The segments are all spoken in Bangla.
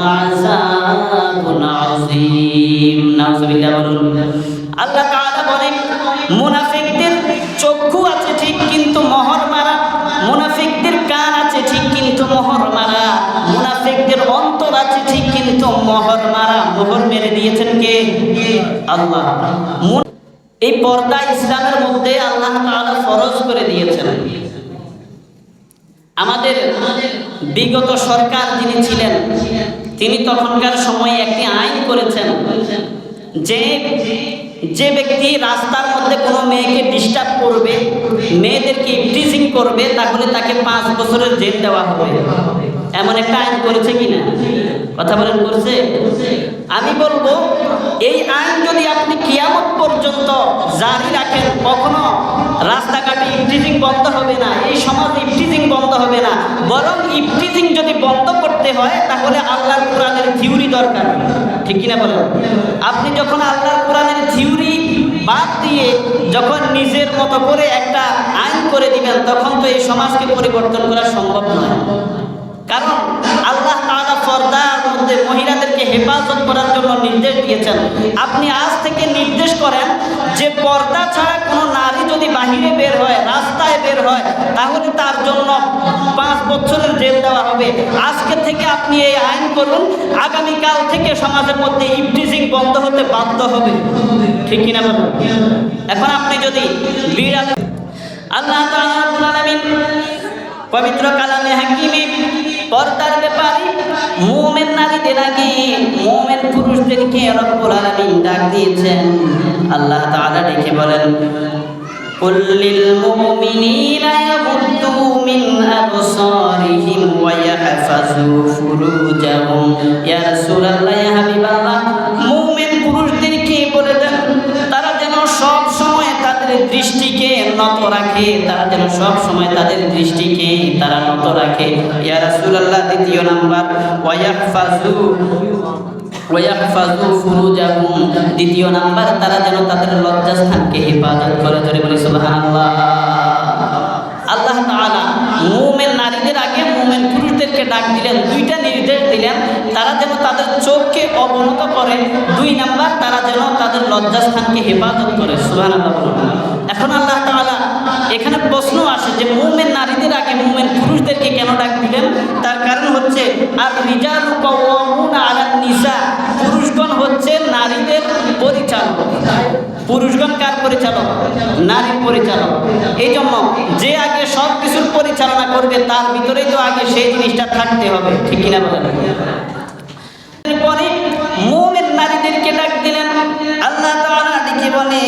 আযাবুন আযীম। নাউযুবিল্লাহ বলুন। আল্লাহ তাআলা বলেন, মুনাফিকদের চক্ষু আছে ঠিক কিন্তু মোহর মারা মুনাফিকদের কান আছে ঠিক কিন্তু মোহর মারা মুনাফিকদের অন্তর আছে ঠিক কিন্তু মোহর মারা মোহর মেরে দিয়েছেন কে? আল্লাহ। এই পর্দা ইসলামের মধ্যে আল্লাহ তাআলা ফরজ করে দিয়েছেন। আমাদের বিগত সরকার যিনি ছিলেন তিনি তখনকার সময়ে একটি আইন করেছেন যে যে ব্যক্তি রাস্তার মধ্যে কোনো মেয়েকে ডিস্টার্ব করবে, মেয়েদেরকে টিচিং করবে, তাহলে তাকে পাঁচ বছরের জেল দেওয়া হবে। এমন একটা আইন করেছে কিনা? কথা বলেন, করছে? আমি বলব, এই আইন যদি আপনি কিয়ামত পর্যন্ত জারি রাখেন, কখনো রাস্তাঘাটে ইফটিজিং বন্ধ হবে না, এই সমাজ ইফটিজিং বন্ধ হবে না, বরং ইফটিজিং যদি বন্ধ করতে হয়, তাহলে আল্লাহর কোরআনের থিওরি দরকার। ঠিক কিনা বলেন আপনি যখন আল্লাহর কোরআনের থিওরি বাদ দিয়ে যখন নিজের মতো করে একটা আইন করে দিবেন, তখন তো এই সমাজকে পরিবর্তন করা সম্ভব নয়। কারণ আল্লাহ তাআলা পর্দার মধ্যে মহিলাদেরকে হেফাজত করার জন্য নির্দেশ দিয়েছেন। আপনি আজ থেকে নির্দেশ করেন যে পর্দা ছাড়া কোনো নারী যদি বাহিরে বের হয়, রাস্তায় বের হয়, তাহলে তার জন্য পাঁচ বছরের জেল দেওয়া হবে। আজকে থেকে আপনি এই আইন করুন, আগামীকাল থেকে সমাজের মধ্যে ইফটিজিং বন্ধ হতে বাধ্য হবে। ঠিক কিনা বলুন এখন আপনি যদি বিড়াল আল্লাহ রাব্বুল আলামিন পবিত্র কালামে হাকিমে, পর্দার ব্যাপারে মোমেন নারীদের আগে মোমেন পুরুষদেরকে রব্বুল আলামিন ডাক দিয়েছেন। আল্লাহ তাআলা ডেকে বলেন কুল্লিল মুমিনিনা ইয়াগুদ্দু মিন আবসারিহিম ওয়া ইয়াহফাযু ফুরুজাহুম। ইয়া রাসূলুল্লাহ, ইয়া হাবিবাল্লাহ দৃষ্টিকে নত রাখে, তারা যেন সব সময় তাদের দৃষ্টিকে তারা নত রাখে। ইয়া রাসূলুল্লাহ, দ্বিতীয় নাম্বার ওয়ায়াহফাজু ওয়ায়াহফাজু ফুরুজাহুম দ্বিতীয় নাম্বার, তারা যেন তাদের লজ্জাস্থানকে হেফাজত করে ধরে বলি সুবহানাল্লাহ। আল্লাহ তাআলা মুমিন নারীদের আগে মুমিন পুরুষদেরকে ডাক দিলেন, দুইটা নির্দেশ দিলেন, তারা যেন তাদের চোখকে অবনত করে। দুই নাম্বার, তারা যেন তাদের লজ্জাস্থানকে হেফাজত করে। বলুন। এখন আল্লাহ তাআলা এখানে প্রশ্ন আসে যে, মুমিন নারীদের আগে মুমিন পুরুষদেরকে কেন ডাক দিলেন? তার কারণ হচ্ছে আর রিজালু নিসা। পুরুষগণ হচ্ছে নারীদের পরিচালক। পুরুষগণ কার পরিচালক? নারীর পরিচালক। এই জন্য যে আগে সব কিছুর পরিচালনা করবে, তার ভিতরেই তো আগে সেই জিনিসটা থাকতে হবে। ঠিক কিনা বলেন? নারীদেরকে ডাক দিলেন। আল্লাহ তাআলা ডেকে বলে,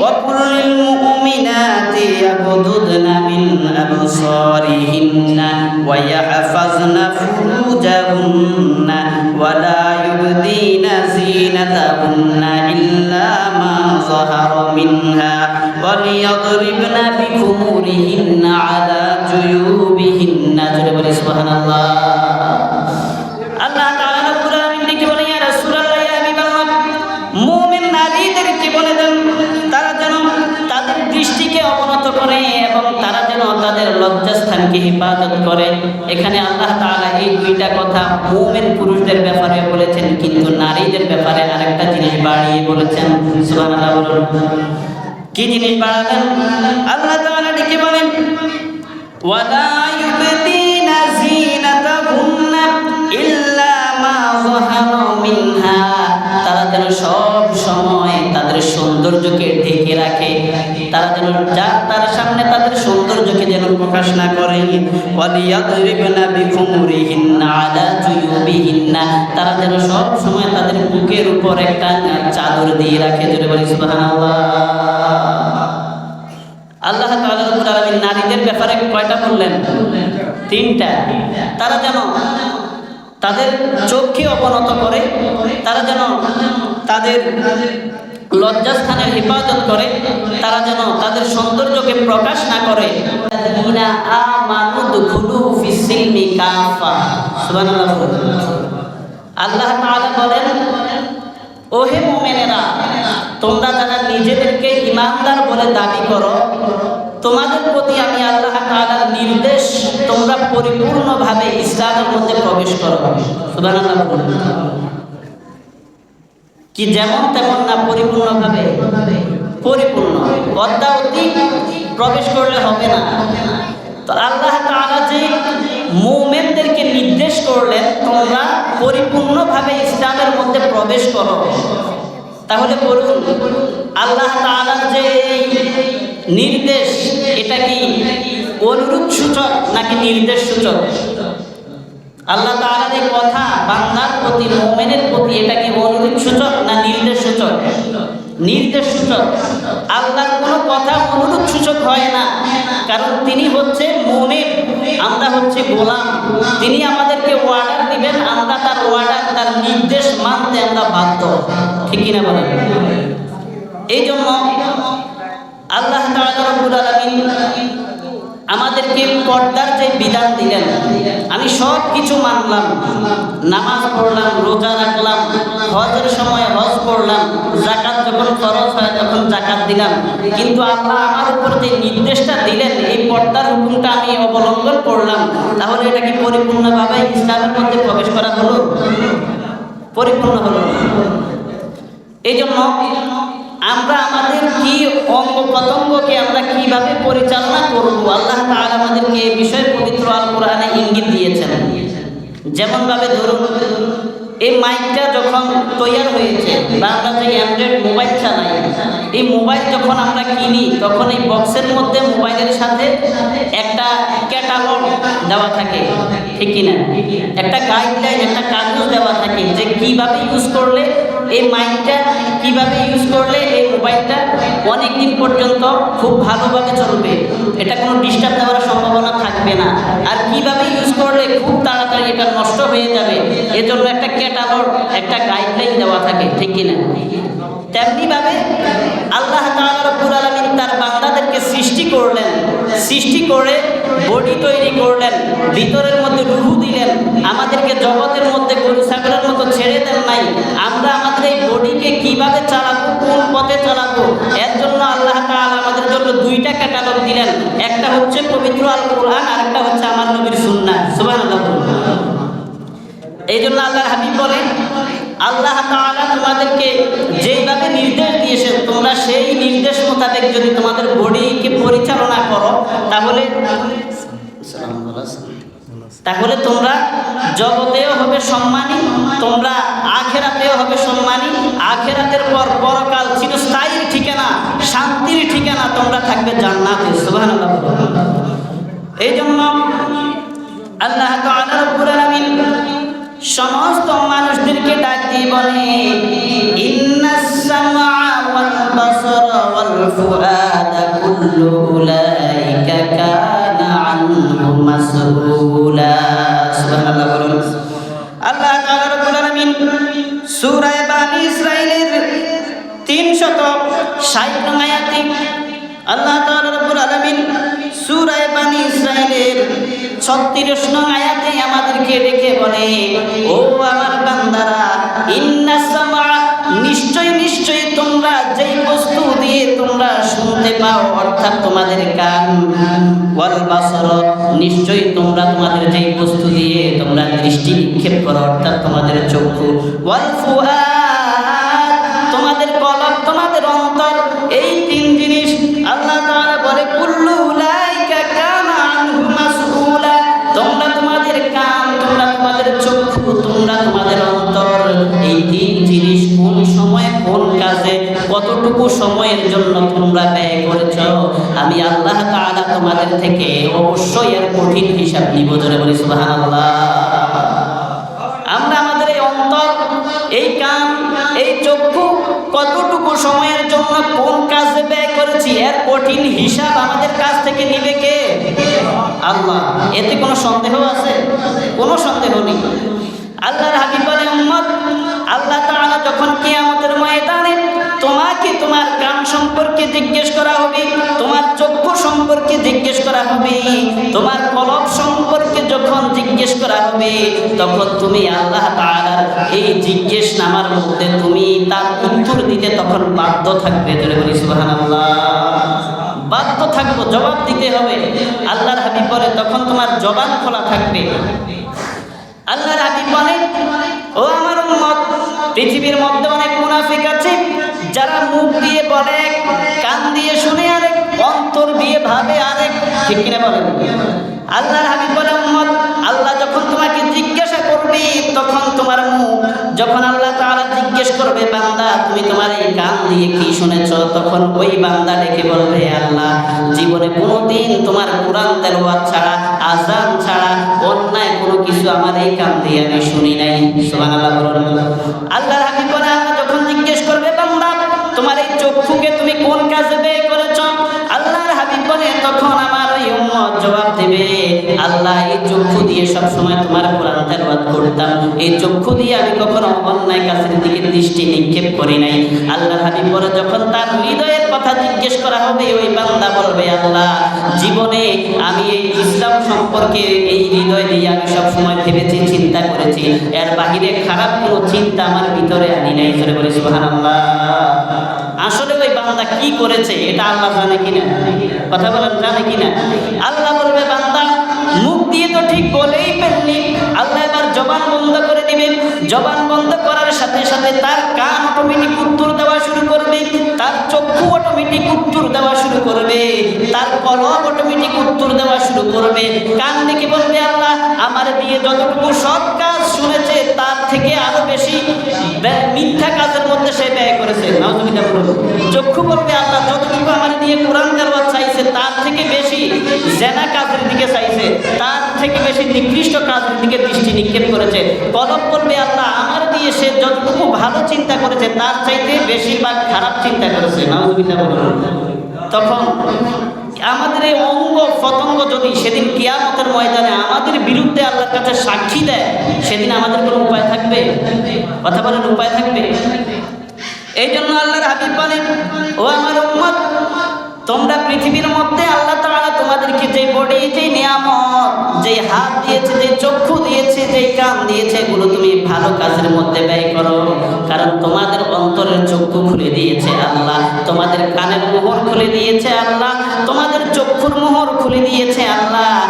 ওয়াকুল্লিল মুমিনাতি ইয়াগদুদনা মিন আবসারিহিন্না ওয়া ইয়াহফাজনা ফুরুজাহুন্না ওয়া লা ইউবদিনা জিনাতাহুন্না ইল্লা মা যাহারা মিনহা ওয়া লিয়াদরিবনা বিখুমুরিহিন্না আলা জুয়ুবিহিন্না। জোরে বলি লজ্জাস্থানকে হেফাজত করে। এখানে আল্লাহ তাআলা এই দুইটা কথা মুমিন পুরুষদের ব্যাপারে বলেছেন, কিন্তু নারীদের ব্যাপারে আরেকটা জিনিস বাড়িয়ে বলেছেন। কি জিনিস বাড়ালেন? আল্লাহ তাআলা ডেকে বলেন তারা যেন সব সময় তাদের সৌন্দর্যকে ঢেকে রাখে। তারা যেন যা তার সামনে তাদের সৌন্দর্যকে যেন প্রকাশ না করে তারা যেন সব সময় তাদের বুকের উপর একটা চাদর দিয়ে রাখে, জোরে বলি আল্লাহ নারীদের ব্যাপারে কয়টা বললেন? তিনটা। তারা যেন তাদের চোখকে অবনত করে, তারা যেন তাদের লজ্জাস্থানের হেফাজত করে, তারা যেন তাদের সৌন্দর্যকে প্রকাশ না করে। আল্লাহ বলেন, ওহে মুমিনেরা, তোমরা যারা নিজেদেরকে ইমানদার বলে দাবি করো, তোমাদের প্রতি আমি আল্লাহ তাআলার নির্দেশ তোমরা পরিপূর্ণভাবে ইসলামের মধ্যে প্রবেশ করো। সুবহানাল্লাহ। কি যেমন তেমন না পরিপূর্ণভাবে? পরিপূর্ণ। অদ্যাবধি প্রবেশ করলে হবে না। তো আল্লাহ তাআলা যে নির্দেশ করলেন তোমরা পরিপূর্ণভাবে ইসলামের মধ্যে প্রবেশ করো। তাহলে বলুন, আল্লাহ তাআলার যে এই নির্দেশ, এটা কি অনুরূপ সূচক নাকি নির্দেশ সূচক? আল্লাহ তাআলার এই কথা বান্দার প্রতি, মুমিনের প্রতি এটা কি অনুরূপ সূচক না নির্দেশ সূচক? নির্দেশ সূচক। আল্লাহর কোনো কথা অনুরূপ সূচক হয় না। কারণ তিনি হচ্ছে মনে আমরা হচ্ছে গোলাম। তিনি আমাদেরকে অর্ডার দিবেন, আমরা তার ওয়ার্ডার তার নির্দেশ মানতে আমরা বাধ্য। ঠিক কিনা বলেন? এই জন্য আল্লাহ তাআলা আলামিন আমাদেরকে পর্দার যে বিধান দিলেন, আমি সব কিছু মানলাম। নামাজ পড়লাম, রোজা রাখলাম, হজের সময় হজ করলাম জাকাত যখন খরচ হয় তখন জাকাত দিলাম। কিন্তু আল্লাহ আমার উপর যে নির্দেশটা দিলেন, এই পর্দার হুকুমটা আমি অবলম্বন করলাম। তাহলে এটা কি পরিপূর্ণভাবে ইসলামের মধ্যে প্রবেশ করা হলো? পরিপূর্ণ হলো এই জন্য আমরা আমাদের কি অঙ্গ প্রত্যঙ্গকে আমরা কীভাবে পরিচালনা করব? আল্লাহ তাআলা আমাদেরকে এই বিষয়ে পবিত্র আল কোরআনে ইঙ্গিত দিয়েছেন। যেমন ভাবে ধরুন, এই মাইকটা যখন তৈরি হয়েছে বা আমরা যে অ্যান্ড্রয়েড মোবাইল চালাই এই মোবাইল যখন আমরা কিনি, তখন এই বক্সের মধ্যে মোবাইলের সাথে একটা ক্যাটালগ দেওয়া থাকে, ঠিক কিনা? একটা গাইডলাইন, একটা কাগজ দেওয়া থাকে যে কীভাবে ইউজ করলে এই মাইন্ডটা কীভাবে ইউজ করলে এই মোবাইলটা অনেক দিন পর্যন্ত খুব ভালোভাবে চলবে? এটা কোনো ডিস্টার্ব দেওয়ার সম্ভাবনা থাকবে না। আর কীভাবে ইউজ করলে খুব তাড়াতাড়ি এটা নষ্ট হয়ে যাবে? এজন্য একটা ক্যাটালগ একটা গাইডলাইন দেওয়া থাকে, ঠিক কিনা? তেমনিভাবে আল্লাহ তাহলে রব্বুল তার বান্দাদেরকে সৃষ্টি করলেন সৃষ্টি করে বডি তৈরি করলেন, ভিতরের মধ্যে রুহু দিলেন, আমাদেরকে জগতের মধ্যে গরু, ছাগলের মতো ছেড়ে দেন নাই। আমরা আমাদের এই বডিকে কীভাবে চালাবো, কোন পথে চালাবো? এর জন্য আল্লাহ তাআলা আমাদের জন্য দুইটা ক্যাটালগ দিলেন। একটা হচ্ছে পবিত্র আল কোরআন আর একটা হচ্ছে আমার নবীর সুন্নাহ। সুবহানাল্লাহ এই জন্য আল্লাহর হাবিব বলেন, আল্লাহ তাআলা তোমাদেরকে যেইভাবে নির্দেশ দিয়েছেন তোমরা সেই নির্দেশ মোতাবেক যদি তোমাদের বডিকে পরিচালনা করো, তাহলে তাহলে তোমরা জগতেও হবে সম্মানী, তোমরা আখেরাতেও হবে সম্মানী, আখেরাতের পর পরকাল চিরস্থায়ী ঠিকানা, শান্তির ঠিকানা তোমরা থাকবে জান্নাতে, সুবহানাল্লাহ। এই জন্য আল্লাহ সমস্ত মানুষদেরকে ডাক দিয়ে বলে ইন্নাস সামআ ওয়াল বাসারা ওয়াল ফুআদা কুল্লু উলাইকা কানা আনহু মাসউলা। সুবহানাল্লাহ বলুন। আল্লাহ তাআলা রব্বুল আলামিন সূরা বানি ইসরাইলের 360 নং আয়াতে আল্লাহ আলামিন সূরা বানি ইসরাইলের 36 নং আয়াতে আমাদেরকে ডেকে বলে, ও আমার বান্দারা, ইন্না সামা নিশ্চয় নিশ্চয় তোমরা যেই বস্তু দিয়ে তোমরা শুনতে পাও, অর্থাৎ তোমাদের কান, ওয়াল বাসর নিশ্চয়ই তোমরা তোমাদের যেই বস্তু দিয়ে তোমরা দৃষ্টি নিক্ষেপ করো, অর্থাৎ তোমাদের চক্ষু, ওয়াল ফুআদ তোমাদের কলব তোমরা তোমাদের অন্তর এই তিন জিনিস কোন সময়, কোন কাজে, কতটুকু সময়ের জন্য তোমরা ব্যয় করেছ? আমি আল্লাহ তাআলা তোমাদের থেকে অবশ্যই এর কঠিন হিসাব নিব, জোরে বলি সুবহানাল্লাহ। আমরা আমাদের এই অন্তর, এই কান, এই চক্ষু কতটুকু সময়ের জন্য কোন কাজে ব্যয় করেছি, এর কঠিন হিসাব আমাদের কাছ থেকে নিবে কে? আল্লাহ। এতে কোনো সন্দেহ আছে? কোনো সন্দেহ নেই। আল্লাহর হাবিব উম্মত, আল্লাহ তাআলা যখন কিয়ামতের ময়দানে তোমাকে তোমার কান সম্পর্কে জিজ্ঞেস করা হবে, তোমার চক্ষু সম্পর্কে জিজ্ঞেস করা হবে, তোমার কলব সম্পর্কে যখন জিজ্ঞেস করা হবে, তখন তুমি আল্লাহ তাআলার এই জিজ্ঞেস নামার মধ্যে তুমি তার উত্তর দিতে তখন বাধ্য থাকবে। সুবহানাল্লাহ। বাধ্য থাকব, জবাব দিতে হবে। আল্লাহর হাবিব বলে, তখন তোমার জবান খোলা থাকবে। আল্লাহর হাবিব বলে ও আমার উম্মত, পৃথিবীর মধ্যে অনেক মুনাফিক আছে, যারা মুখ দিয়ে বলে, কান দিয়ে শুনে আরেক অন্তর দিয়ে ভাবে আরেক ঠিক কিনা বলেন? আল্লাহর হাবিব বলে, উম্মত, আল্লাহ যখন তোমাকে জিজ্ঞাসা করবে, তখন তোমার মুখ, যখন আল্লাহ তাআলা জিজ্ঞেস করবে বান্দা, তুমি তোমার এই কান দিয়ে কি শুনেছ? তখন ওই বান্দা ডেকে বলবে, আল্লাহ, জীবনে কোনোদিন তোমার কোরআন তেলোয়ার ছাড়া আজান ছাড়া, অন্যায় কোনো কিছু আমার এই কান দিয়ে আমি শুনি নাই। সোহান আল্লাহ আল্লাহ যখন জিজ্ঞেস করবে বান্দা, তোমার এই চক্ষুকে তুমি কোন কাজে ব্যয় জবাব দেবে, আল্লাহ এই চক্ষু দিয়ে সব সময় তোমার কোরআন তেলাওয়াত করতাম। এই চক্ষু দিয়ে আমি কখনো অন্যায় কাছের দিকে দৃষ্টি নিক্ষেপ করি নাই। আল্লাহ হাবিব যখন তার হৃদয়ের কথা জিজ্ঞেস করা হবে, ওই বান্দা বলবে, আল্লাহ জীবনে আমি এই ইসলাম সম্পর্কে এই হৃদয় দিয়ে আমি সবসময় ভেবেছি, চিন্তা করেছি। এর বাহিরে খারাপ কোনো চিন্তা আমার ভিতরে আনি নাই, জোরে বলে আল্লাহ আসলে ওই বান্দা কি করেছে, এটা আল্লাহ জানে কিনা? কথা বলেন, জানে কিনা? আল্লাহ বলবে, বান্দা মুখ দিয়ে তো ঠিক বলেই পেননি আল্লাহ এবার জবান বন্ধ করে দিবেন। জবান বন্ধ করার সাথে সাথে তার কান অটোমেটিক উত্তর দেওয়া শুরু করবে, তার চক্ষু অটোমেটিক উত্তর দেওয়া শুরু করবে, তার কলম অটোমেটিক উত্তর দেওয়া শুরু করবে। কান দেখে বলবে আল্লাহ, আমার দিয়ে যতটুকু সৎ কাজ শুনেছে, তার থেকে আরও বেশি মিথ্যা কাজের মধ্যে সে ব্যয় করেছে। চক্ষু বলবে আল্লাহ, যতটুকু আমার দিয়ে কোরআন তেলাওয়াত চাইছে, তার থেকে বেশি জেনা কাজের চাইছে তার থেকে বেশি নিকৃষ্ট কাজের দিকে দৃষ্টি নিক্ষেপ করেছে। কলম বলবে, আল্লাহ আমার দিয়ে সে যতটুকু ভালো চিন্তা করেছে, তার চাইতে বেশিরভাগ খারাপ চিন্তা করেছে। তখন আমাদের এই অঙ্গ পতঙ্গ যদি সেদিন কিয়ামতের ময়দানে আমাদের বিরুদ্ধে আল্লাহর কাছে সাক্ষী দেয়, সেদিন আমাদের কোনো উপায় থাকবে? কথা বলেন উপায় থাকবে? এই জন্য আল্লাহর হাবিব বলেন, ও আমার উম্মত তোমরা পৃথিবীর মধ্যে আল্লাহ তাআলা তোমাদেরকে যে বডি, যে নিয়ামত, যে হাত দিয়েছে, যে চক্ষু দিয়েছে, যে কান দিয়েছে, এগুলো তুমি ভালো কাজের মধ্যে ব্যয় করো। কারণ তোমাদের অন্তরের চক্ষু খুলে দিয়েছে আল্লাহ। তোমাদের কানের মোহর খুলে দিয়েছে আল্লাহ। তোমাদের চক্ষুর মোহর খুলে দিয়েছে আল্লাহ।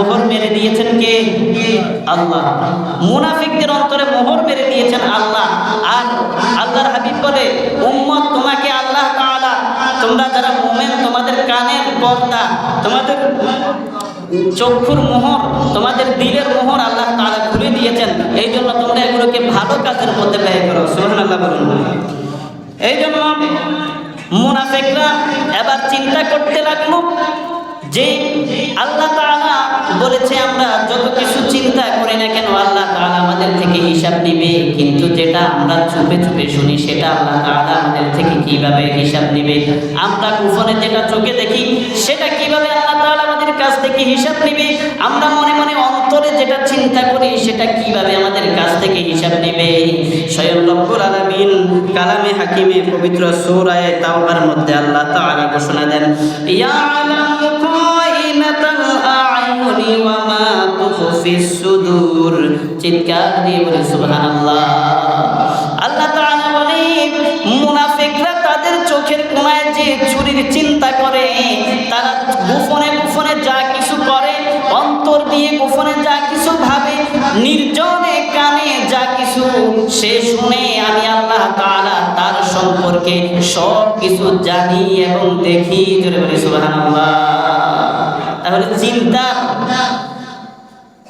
মোহর মেরে দিয়েছেন কে? আল্লাহ। মুনাফিকদের অন্তরে মোহর মেরে দিয়েছেন আল্লাহ। আর আল্লাহর হাবিব বলে, উম্মত তোমাকে আল্লাহ তাআলা, তোমরা যারা মুমিন, তোমাদের কানের পর্দা, তোমাদের চক্ষুর মোহর, তোমাদের দিলের মোহর আল্লাহ তাআলা খুলে দিয়েছেন। এই জন্য তোমরা এগুলোকে ভালো কাজের মধ্যে ব্যয় করো। সুবহানাল্লাহ বলুন এই জন্য মুনাফিকরা এবার চিন্তা করতে লাগল যে আল্লাহ তাআলা বলেছে, আমরা যত কিছু চিন্তা করি না কেন, আল্লাহ তাআলা আমাদের থেকে হিসাব নিবে। কিন্তু যেটা আমরা চুপে চুপে শুনি, সেটা আল্লাহ তাআলা আমাদের থেকে কীভাবে হিসাব নিবে? আমরা কুফনে যেটা চোখে দেখি, সেটা কীভাবে আল্লাহ তাআলা আমাদের কাছ থেকে হিসাব নিবে? আমরা মনে মনে অন্তরে যেটা চিন্তা করি, সেটা কীভাবে আমাদের কাছ থেকে হিসাব নেবে? স্বয়ং রব্বুল আলামিন কালামে হাকিমে পবিত্র সূরায়ে তাওবার মধ্যে আল্লাহ তাআলা ঘোষণা দেন কাইনাতাল আ'য়ুনি সুদূর। চিৎকার দিয়ে বলে, সুবহানাল্লাহ। আল্লাহ তাআলা বলে, মুনাফিকরা তাদের চোখের কোণায় যে চুরির চিন্তা করে, তারা গোপনে গোপনে যা কিছু করে, অন্তর দিয়ে গোপনে যা কিছু ভাবে, নির্জনে কানে যা কিছু সে শুনে, আমি আল্লাহ তাআলা তার সম্পর্কে সব কিছু জানি এবং দেখি। জোরে বলি, সুবহানাল্লাহ। তাহলে চিন্তা।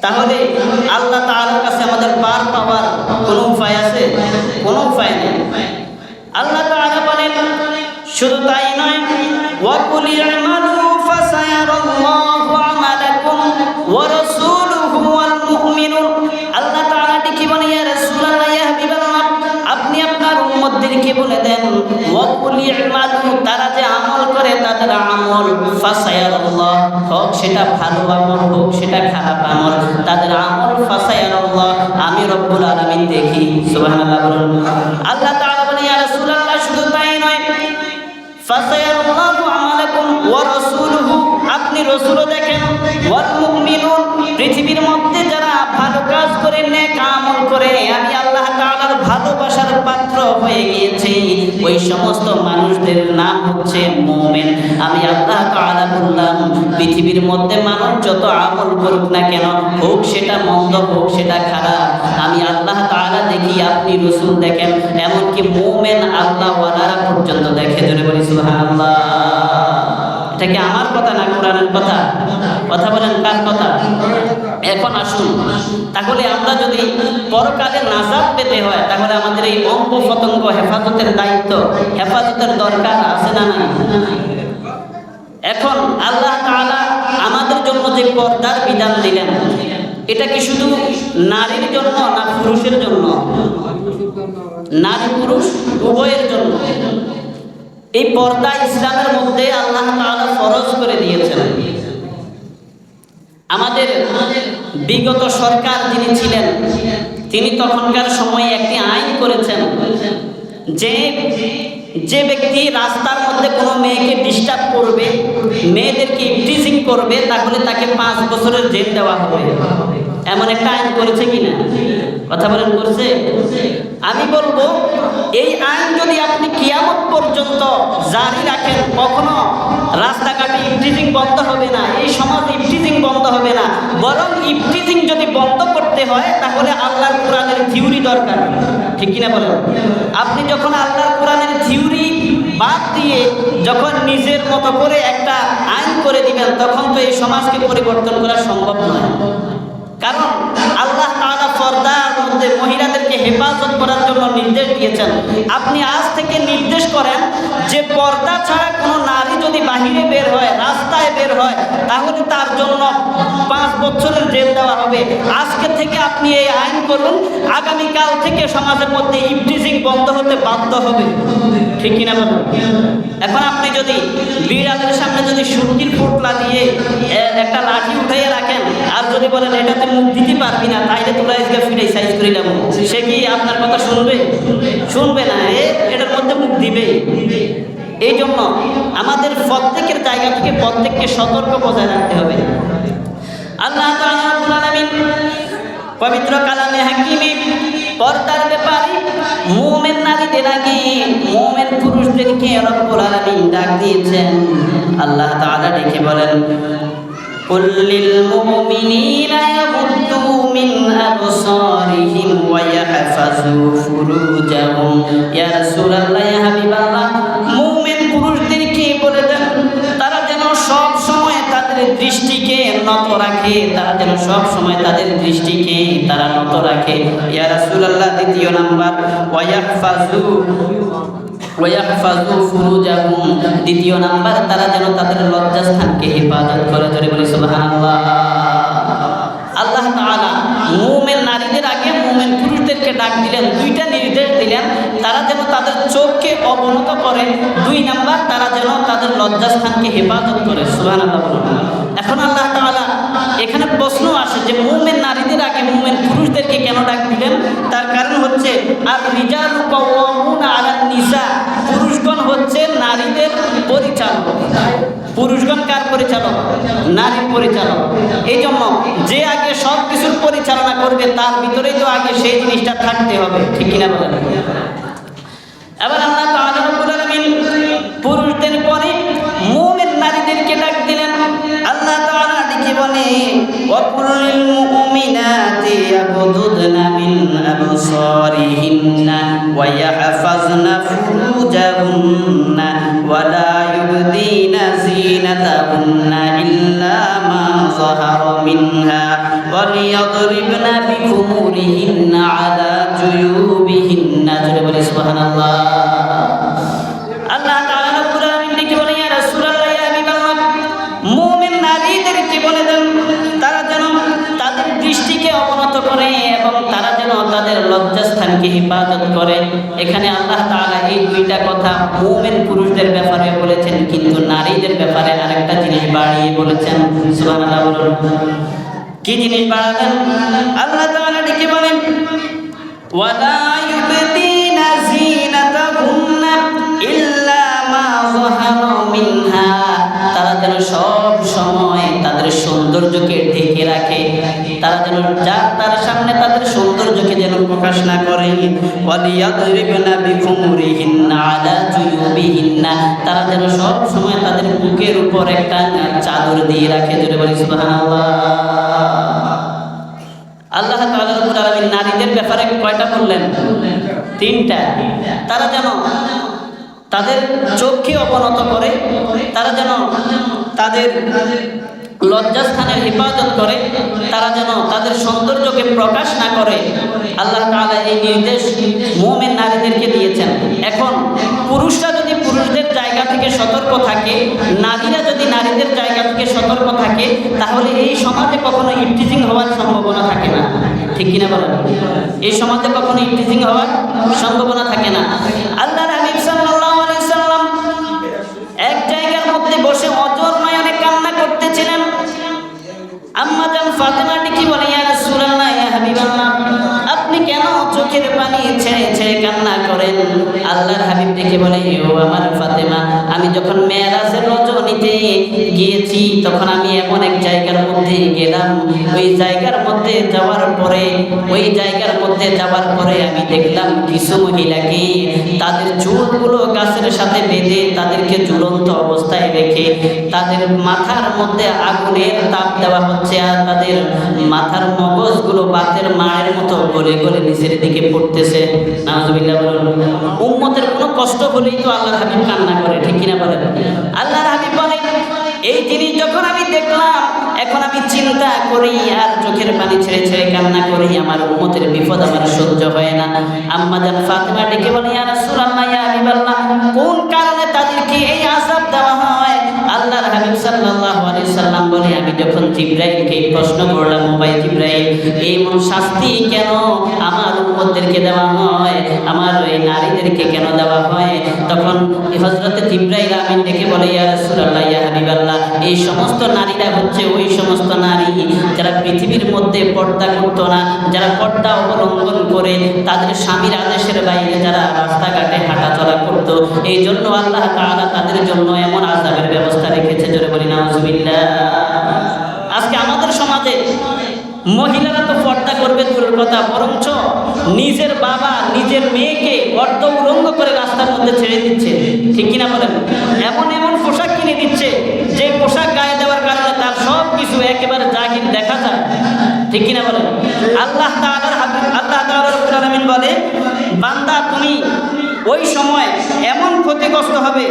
তাহলে আল্লাহ তাআলার কাছে আমাদের পার পাওয়ার কোনো উপায় আছে? কোনো উপায় নেই। আল্লাহ তাআলা বলেন, শুধু তাই নয়, ওয়াকুল ইয়ামালু ফাসায়ারাল্লাহু আমালাকুম ওয়া রাসূলুহু ওয়াল মুমিনুন। আল্লাহ তাআলা কি ইয়া রাসূলুল্লাহ, ইয়া হাবিবাল্লাহ, আপনি আপনার উম্মতদেরকে বলে দেন, ওয়াকুল ইয়ামালু তারা যে আমল ফাসায়াল্লাহ হোক, সেটা ভালো আমল হোক, সেটা খারাপ আমল। তাদের আমল ফাসায়াল্লাহ আমি রব্বুল আলামিন দেখি। সুবহানাল্লাহ বলুন। আল্লাহ তাআলা বলেন, ইয়া শুধু তাই নয়। ফাসায়াল্লাহু আমালাকুম ওয়া রাসূলুহু। আপনি রাসূলও দেখেন, ওয়াল মুমিনুন। পৃথিবীর মধ্যে যারা ভালো কাজ করে, নেক করে আমি আল্লাহ তাআলার ভালোবাসার পাত্র হয়ে গিয়েছি। ওই সমস্ত মানুষদের নাম হচ্ছে মুমিন। আমি আল্লাহ তাআলা বললাম, পৃথিবীর মধ্যে মানুষ যত আমল করুক না কেন, হোক সেটা মন্দ, হোক সেটা খারাপ, আমি আল্লাহ তাআলা দেখি, আপনি রসুল দেখেন, এমনকি মুমিন আল্লাহ ওয়ালারা পর্যন্ত দেখে। ধরে বলি, সুবহানাল্লাহ। এটা কি আমার কথা না কোরআনের কথা? কথা বলেন কার কথা? এখন আসুন। তাহলে আমরা যদি পরকালে নাজাব পেতে হয়, তাহলে আমাদের এই অঙ্গ পতঙ্গ হেফাজতের দায়িত্ব, হেফাজতের দরকার আছে না নাই? এখন আল্লাহ তাআলা আমাদের জন্য যে পর্দার বিধান দিলেন, এটা কি শুধু নারীর জন্য না পুরুষের জন্য? নারী পুরুষ উভয়ের জন্য। এই পর্দা ইসলামের মধ্যে আল্লাহ তাআলা ফরজ করে দিয়েছেন। আমাদের বিগত সরকার যিনি ছিলেন, তিনি তখনকার সময়ে একটি আইন করেছেন যে যে ব্যক্তি রাস্তার মধ্যে কোনো মেয়েকে ডিস্টার্ব করবে, মেয়েদেরকে টিচিং করবে, তাহলে তাকে পাঁচ বছরের জেল দেওয়া হবে। এমন একটা আইন করেছে কিনা? কথা বলেন করছে আমি বলব, এই আইন যদি আপনি কিয়ামত পর্যন্ত জারি রাখেন, কখনো রাস্তাঘাটে ইফটিজিং বন্ধ হবে না, এই সমাজ ইফটিজিং বন্ধ হবে না, বরং ইফটিজিং যদি বন্ধ করতে হয়, তাহলে আল্লাহর কোরআনের থিওরি দরকার। ঠিক কিনা বলেন? আপনি যখন আল্লাহর কোরআনের থিওরি বাদ দিয়ে যখন নিজের মতো করে একটা আইন করে দিবেন, তখন তো এই সমাজকে পরিবর্তন করা সম্ভব নয়। কারণ মধ্যে মহিলাদেরকে হেফাজত করার জন্য নির্দেশ দিয়েছেন। আপনি আজ থেকে নির্দেশ করেন যে পর্দা ছাড়া কোনো নারী যদি বাহিরে বের হয়, রাস্তায় বের হয়, তাহলে তার জন্য পাঁচ বছরের জেল দেওয়া হবে। আজকে থেকে আপনি এই আইন করুন, আগামীকাল থেকে সমাজের মধ্যে ইফটিজিং বন্ধ হতে বাধ্য হবে। ঠিক কিনা বলুন এখন আপনি যদি বিড়ালের সামনে যদি সুরকির ফুটলা দিয়ে একটা লাঠি উঠাইয়ে রাখেন, আর যদি বলেন, এটাতে মুখ দিতে পারবি না, তাইলে তোমরা আজকে ফিরে সাইজ করে নেব সে কি আপনার কথা শুনবে? শুনবে না, এ এটার মধ্যে মুখ দিবে। এই জন্য আমাদের প্রত্যেকের জায়গা থেকে প্রত্যেককে সতর্ক বজায় রাখতে হবে। আল্লাহ পবিত্র কালামে হাকিমে পর্দার ব্যাপারে মুমিন নারীদের আগে মুমিন পুরুষদেরকে রব্বুল আলামিন ডাক দিয়েছেন। আল্লাহ তাআলা ডেকে বলেন قل للمؤمنين يغضوا من أبصارهم ويحفظوا فروجهم يا رسول الله يا حبيب الله মুমিন পুরুষদেরকে বলে দেন তারা যেন সব সময় তাদের দৃষ্টিকে নত রাখে তারা যেন সব সময় তাদের দৃষ্টিকে তারা নত রাখে ইয়া রাসূলুল্লাহ দ্বিতীয় নাম্বার ওয়ায়াহফাজু ওয়ায়াহফাজু ফুরুজাহুম দ্বিতীয় নাম্বার, তারা যেন তাদের লজ্জাস্থানকে হেফাজত করে। ধরে বলি আল্লাহ তাআলা মুমিন নারীদের আগে মুমিন পুরুষদেরকে ডাক দিলেন, দুইটা নির্দেশ দিলেন। তারা যেন তাদের চোখকে অবনত করে। দুই নাম্বার, তারা যেন তাদের লজ্জাস্থানকে হেফাজত করে। সুবহানাল্লাহ বলুন। এখন আল্লাহ এখানে প্রশ্ন আসে যে মুমিন নারীদের আগে মুমিন পুরুষদেরকে কেন ডাক দিলেন? তার কারণ হচ্ছে আর কাওয়ামুনা আলান নিসা। পুরুষগণ হচ্ছে নারীদের পরিচালক। পুরুষগণ কার পরিচালক? নারীর পরিচালক। এই জন্য যে আগে সব কিছুর পরিচালনা করবে, তার ভিতরেই তো আগে সেই জিনিসটা থাকতে হবে। ঠিক কিনা বলেন? এবার আল্লাহ ডেকে বলে ওয়াকুল্লিল মুমিনাতি ইয়াগদুদনা মিন আবসারিহিন্না ওয়া ইয়াহফাজনা ফুরুজাহুন্না ওয়া লা ইউবদিনা জিনাতাহুন্না ইল্লা মা যাহারা মিনহা ওয়া লিয়াদরিবনা করে এবং তারা যেন তাদের লজ্জাস্থানকে হেফাজত করে। এখানে আল্লাহ তাআলা এই দুইটা কথা মুমিন পুরুষদের ব্যাপারে বলেছেন, কিন্তু নারীদের ব্যাপারে আরেকটা জিনিস বাড়িয়ে বলেছেন। সুবহানাল্লাহ বলুন। কি জিনিস বাড়াবেন? আল্লাহ তাআলা ডেকে বলেন, ওয়ালা ইউবদিনা ইল্লা মা যাহারা মিনহা। তারা যেন সব সময় তাদের সৌন্দর্যকে ঢেকে রাখে। তারা যেন যার তার সামনে তাদের সৌন্দর্যকে যেন প্রকাশ না করে। তারা যেন সব সময় তাদের বুকের উপর একটা চাদর দিয়ে রাখে। জোরে বলি আল্লাহ নারীদের ব্যাপারে কয়টা বললেন? তিনটা। তারা যেন তাদের চোখকে অবনত করে, তারা যেন তাদের লজ্জাস্থানের হেফাজত করে, তারা যেন তাদের সৌন্দর্যকে প্রকাশ না করে। আল্লাহ তাআলা এই নির্দেশ মোমেন নারীদেরকে দিয়েছেন। এখন পুরুষরা যদি পুরুষদের জায়গা থেকে সতর্ক থাকে, নারীরা যদি নারীদের জায়গা থেকে সতর্ক থাকে, তাহলে এই সমাজে কখনো ইফটিজিং হওয়ার সম্ভাবনা থাকে না। ঠিক কিনা বলেন? এই সমাজে কখনো ইফটিজিং হওয়ার সম্ভাবনা থাকে না। আল্লাহ পানি ছেড়ে ছেড়ে কান্না করেন। আল্লাহর হাবিব ডেকে বলে, ও আমার ফাতেমা, আমি যখন মেয়েরাজের রজনীতে গিয়েছি, তখন আমি এমন এক জায়গার মধ্যে গেলাম। ওই জায়গার মধ্যে যাওয়ার পরে, ওই জায়গার মধ্যে যাওয়ার পরে আমি দেখলাম কিছু মহিলাকে তাদের চুলগুলো গাছের সাথে বেঁধে তাদেরকে ঝুলন্ত অবস্থায় রেখে তাদের মাথার মধ্যে আগুনের তাপ দেওয়া হচ্ছে আর তাদের মাথার মগজগুলো বাতের মায়ের মতো গলে গলে নিচের দিকে পড়তেছে নাজবিল্লাহ বলুন, উম্মতের কোনো কষ্ট হলেই তো আল্লাহর হাবিব কান্না করে, ঠিক কিনা বলেন? আল্লাহর হাবিব বলেন, এই জিনিস যখন আমি দেখলাম, এখন আমি চিন্তা করি, আর চোখের পানি ছেড়ে ছেড়ে কান্না করি, আমার উম্মতের বিপদ আমার সহ্য হয় না। আম্মা জান ফাতেমা ডেকে বলে, ইয়া রাসূলুল্লাহ, ইয়া হাবিবাল্লাহ, কোন কারণে তাদেরকে এই আযাব দেওয়া হয়? হাবিব সাল্লাল্লাহু আলাইহি সাল্লাম বলে, আমি যখন জিব্রাইলকে প্রশ্ন করলাম ভাই জিব্রাইল এই মন শাস্তি কেন আমার উম্মতদেরকে দেওয়া হয়? আমার এই নারীদেরকে কেন দেওয়া হয়? তখন হযরতে জিব্রাইল আমিন ডেকে বলে, ইয়া রাসূলুল্লাহ, ইয়া হাবিবাল্লাহ, এই সমস্ত নারীরা হচ্ছে ওই সমস্ত নারী যারা পৃথিবীর মধ্যে পর্দা করতো না, যারা পর্দা অবলম্বন করে তাদের স্বামীর আদেশের বাইরে যারা রাস্তাঘাটে হাঁটাচলা করতো। এই জন্য আল্লাহ তাআলা তাদের জন্য এমন আযাবের ব্যবস্থা রেখেছে, জোরে বলি, নাউজুবিল্লাহ। আজকে আমাদের সমাজে মহিলারা তো পর্দা করবে দূরের কথা, বরঞ্চ নিজের বাবা, নিজের মেয়েকে অর্ধ উলঙ্গ করে রাস্তার মধ্যে ছেড়ে দিচ্ছে। ঠিক কিনা বলেন? এমন এমন পোশাক কিনে দিচ্ছে, যে পোশাক গায়ে দেওয়ার কারণে তার সব কিছু একেবারে জাহির দেখা যায়। ঠিক কিনা বলেন? আল্লাহ তাআলার আলামিন বলে, বান্দা, তুমি ওই সময় এমন ক্ষতিগ্রস্ত হবে।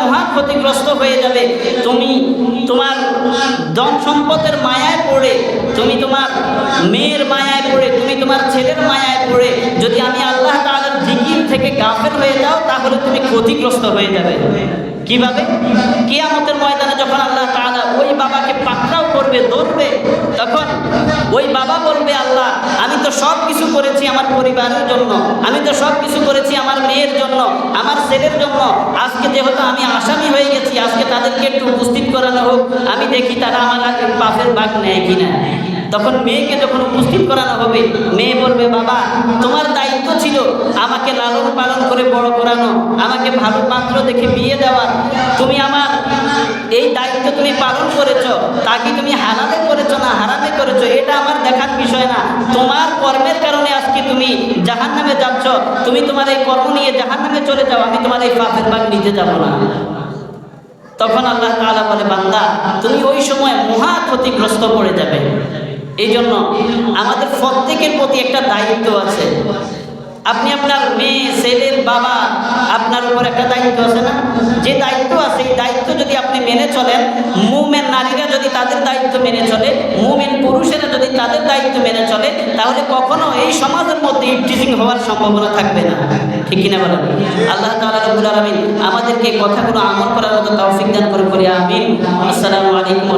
মহা ক্ষতিগ্রস্ত হয়ে যাবে। তুমি তোমার মায়ায় পড়ে, তুমি তোমার মেয়ের মায়ায় পড়ে, তুমি তোমার ছেলের মায়ায় পড়ে। যদি আমি আল্লাহ থেকে গাফেল হয়ে যাও, তাহলে তুমি ক্ষতিগ্রস্ত হয়ে যাবে। কীভাবে? কিয়ামতের ময়দানে যখন আল্লাহ তাআলা ওই বাবাকে পাকড়াও করবে, ধরবে, তখন ওই বাবা বলবে, আল্লাহ, আমি তো সব কিছু করেছি আমার পরিবারের জন্য, আমি তো সব কিছু করেছি আমার মেয়ের জন্য, আমার ছেলের জন্য। আজকে যেহেতু আমি আসামি হয়ে গেছি, আজকে তাদেরকে একটু উপস্থিত করানো হোক। আমি দেখি তারা আমার পাপের ভাগ নেয় কিনা। তখন মেয়েকে যখন উপস্থিত করানো হবে, মেয়ে বলবে, বাবা, তোমার দায়িত্ব ছিল আমাকে লালন পালন করে বড় করানো, আমাকে ভালো পাত্র দেখে বিয়ে দেওয়ার তুমি আমার এই দায়িত্ব তুমি পালন করেছ, তা কি তুমি হালালে করেছ না হারামে করেছ? এটা আমার দেখার বিষয় না। তোমার কর্মের কারণে আজকে তুমি জাহান নামে যাচ্ছ। তুমি তোমার এই কর্ম নিয়ে জাহান নামে চলে যাও, আমি তোমার এই পাপের ভাগ নিতে যাব না। তখন আল্লাহ তাআলা বলে, বান্দা, তুমি ওই সময় মহা ক্ষতিগ্রস্ত পড়ে যাবে। এই জন্য আমাদের প্রত্যেকের প্রতি একটা দায়িত্ব আছে। আপনি আপনার মেয়ে ছেলের বাবা আপনার উপর একটা দায়িত্ব আছে না? যে দায়িত্ব আছে, এই দায়িত্ব যদি আপনি মেনে চলেন, মুমেন নারীরা যদি তাদের দায়িত্ব মেনে চলে, মুমেন পুরুষেরা যদি তাদের দায়িত্ব মেনে চলে, তাহলে কখনো এই সমাজের মধ্যে ইফটিজিং হওয়ার সম্ভাবনা থাকবে না। ঠিক কিনা বলেন? আল্লাহ তালা রব্বুল আলামিন আমাদেরকে কথাগুলো আমল করার মতো তৌফিক দান করে করি আমিন। আসসালামু আলাইকুম